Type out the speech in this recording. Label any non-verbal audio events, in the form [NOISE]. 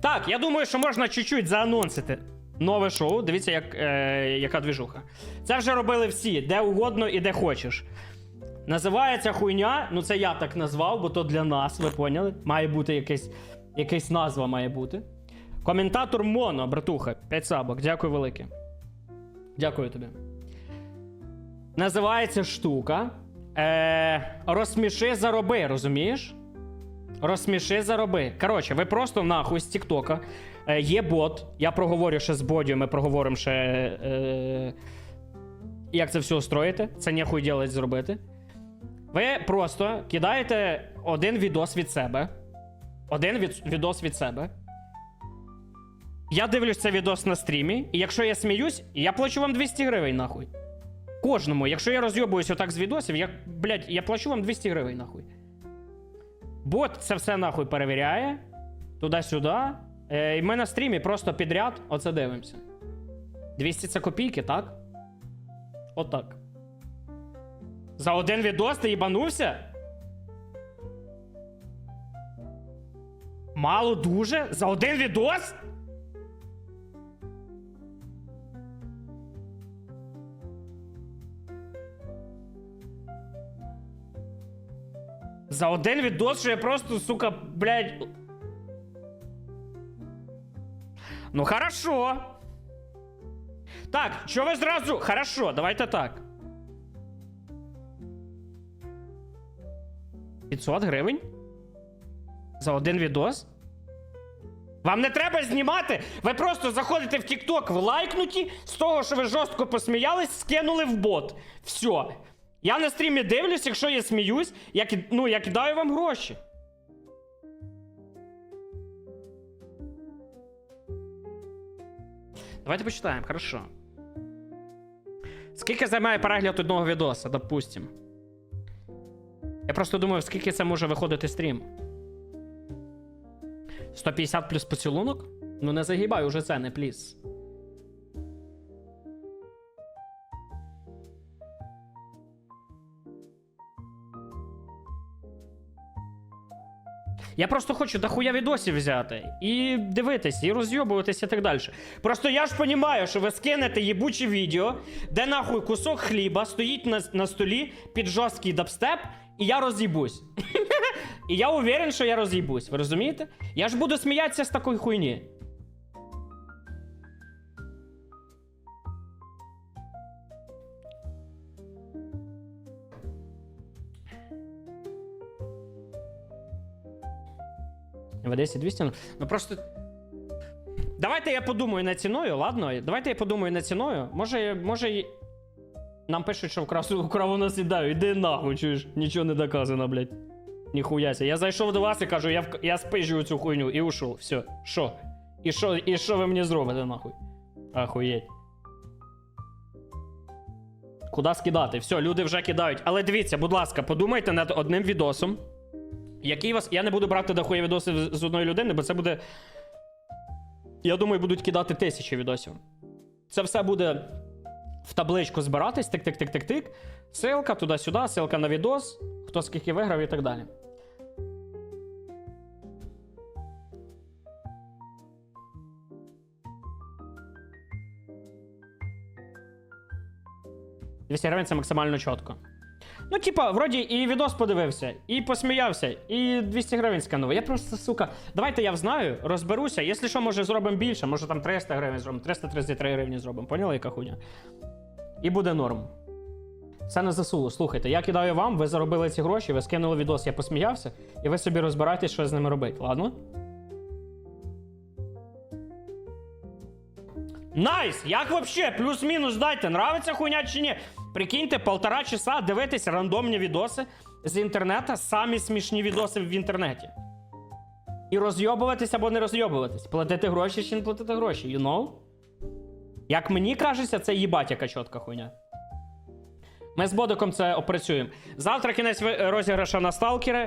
Так, я думаю, що можна чуть-чуть заанонсити нове шоу. Дивіться, як, е, яка двіжуха. Це вже робили всі, де угодно і де хочеш. Називається хуйня, ну це я так назвав, бо то для нас, ви поняли? Має бути якась, якась назва має бути. Коментатор Моно, братуха, 5 сабок. Дякую велике. Дякую тобі. Називається штука. Е, розсміши зароби, розумієш? Розсміши зароби. Коротше, ви просто нахуй з Тіктока. Е, є бот. Я проговорю ще з бодю, ми проговоримо ще. Е, як це все устроїти. Це ніхуй ділить зробити. Ви просто кидаєте один відос від себе. Один від, відос від себе. Я дивлюсь цей відос на стрімі, і якщо я сміюсь, я плачу вам 200 гривень, нахуй. Кожному. Якщо я розйобуюсь отак з відосів, я, блядь, я плачу вам 200 гривень, нахуй. Бот це все нахуй перевіряє. Туди-сюди. Е, і ми на стрімі просто підряд оце дивимося. 200 це копійки, так? Отак. За один відос ти їбанувся? Мало дуже? За один відос? За один відос, що я просто, сука, блядь. Ну, хорошо. Так, що ви зразу. Хорошо, давайте так. 500 гривень? За один відос? Вам не треба знімати. Ви просто заходите в TikTok в лайкнуті, з того, що ви жорстко посміялись, скинули в бот. Все. Я на стрімі дивлюсь, якщо я сміюсь, я, ки- ну, я кидаю вам гроші. Давайте почитаємо, хорошо. Скільки займає перегляд одного відоса, допустим? Я просто думаю, скільки це може виходити стрім. 150 плюс поцілунок? Ну не загибай уже це, не пліс. Я просто хочу дохуя відосів взяти і дивитись, і розйобуватись, і так далі. Просто я ж розумію, що ви скинете їбуче відео, де нахуй кусок хліба стоїть на, на столі під жорсткий дабстеп, і я роз'їбусь. [LAUGHS] І я уверен, що я роз'їбусь. Ви розумієте? Я ж буду сміятися з такої хуйні. В Одесі 200. ну- Ну просто. Давайте я подумаю над ціною, ладно? Давайте я подумаю над ціною. Може, може. Нам пишуть, що вкрав, вкрав у нас ідею. Іди нахуй, чуєш, нічого не доказано, блядь. Ніхуяся. Я зайшов до вас і кажу, я, вк- я спижую цю хуйню і ушов. Все. Що? І що, і що ви мені зробите, нахуй? Ахуєть. Куда скидати? Все, люди вже кидають. Але дивіться, будь ласка, подумайте над одним відосом. Який вас. Я не буду брати дохуя відоси з одної людини, бо це буде. Я думаю, будуть кидати тисячі відосів. Це все буде в табличку збиратись, тик-тик-тик-тик-тик. Силка туди-сюди, силка на відос, хто скільки виграв і так далі. «200 гривень це максимально чітко. Ну, типа, вроді і відос подивився, і посміявся, і 200 гривень сканув. Я просто, сука, давайте я взнаю, розберуся. Якщо що, може зробимо більше, може там 300 гривень зробимо, 333 гривні зробимо. Поняли, яка хуйня? І буде норм. Це не засуло. Слухайте, я кидаю вам, ви заробили ці гроші, ви скинули відос, я посміявся, і ви собі розбирайтесь, що з ними робити, ладно? Найс! Як вообще? Плюс-мінус дайте, нравиться хуйня чи ні? Прикиньте, полтора часа дивитись рандомні відоси з інтернету, самі смішні відоси в інтернеті. І розйобуватись або не розйобуватись. Платити гроші чи не платити гроші, you know? Як мені кажеться, це їбать яка чотка хуйня. Ми з Бодиком це опрацюємо. Завтра кінець розіграша на сталкери.